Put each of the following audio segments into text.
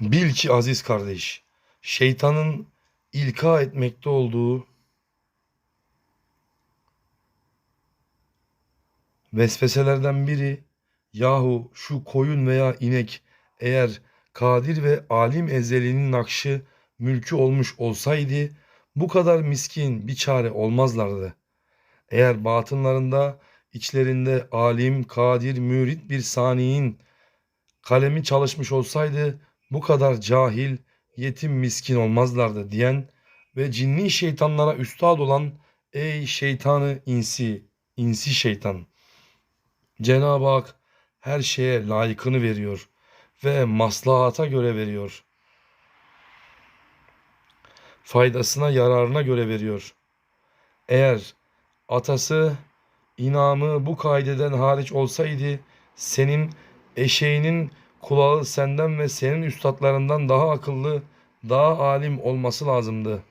Bil ki aziz kardeş, şeytanın ilka etmekte olduğu vesveselerden biri yahu şu koyun veya inek eğer kadir ve alim ezelinin nakşı mülkü olmuş olsaydı bu kadar miskin bir çare olmazlardı. Eğer batınlarında içlerinde alim, kadir, mürit bir saniyin kalemi çalışmış olsaydı bu kadar cahil, yetim, miskin olmazlardı diyen ve cinni şeytanlara üstad olan ey şeytanı insi, insi şeytan. Cenab-ı Hak her şeye layıkını veriyor ve maslahata göre veriyor. Faydasına yararına göre veriyor. Eğer atası inamı bu kaideden hariç olsaydı senin eşeğinin kulağı senden ve senin üstadlarından daha akıllı, daha alim olması lazımdı.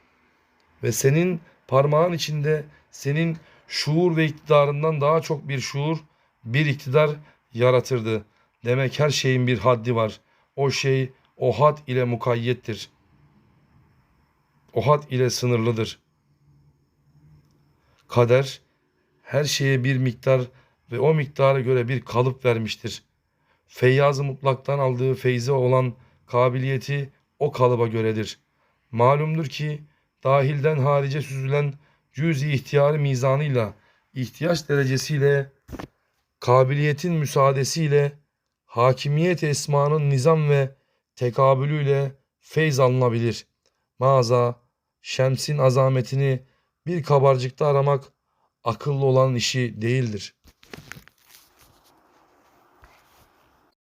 Ve senin parmağın içinde senin şuur ve iktidarından daha çok bir şuur, bir iktidar yaratırdı. Demek her şeyin bir haddi var. O şey o had ile mukayyettir. O had ile sınırlıdır. Kader her şeye bir miktar ve o miktara göre bir kalıp vermiştir. Feyyaz-ı mutlaktan aldığı feyze olan kabiliyeti o kalıba göredir. Malumdur ki dahilden harice süzülen cüz-i ihtiyarı mizanıyla, ihtiyaç derecesiyle, kabiliyetin müsaadesiyle, hakimiyet esmanın nizam ve tekabülüyle feyz alınabilir. Maza, şemsin azametini bir kabarcıkta aramak akıllı olan işi değildir.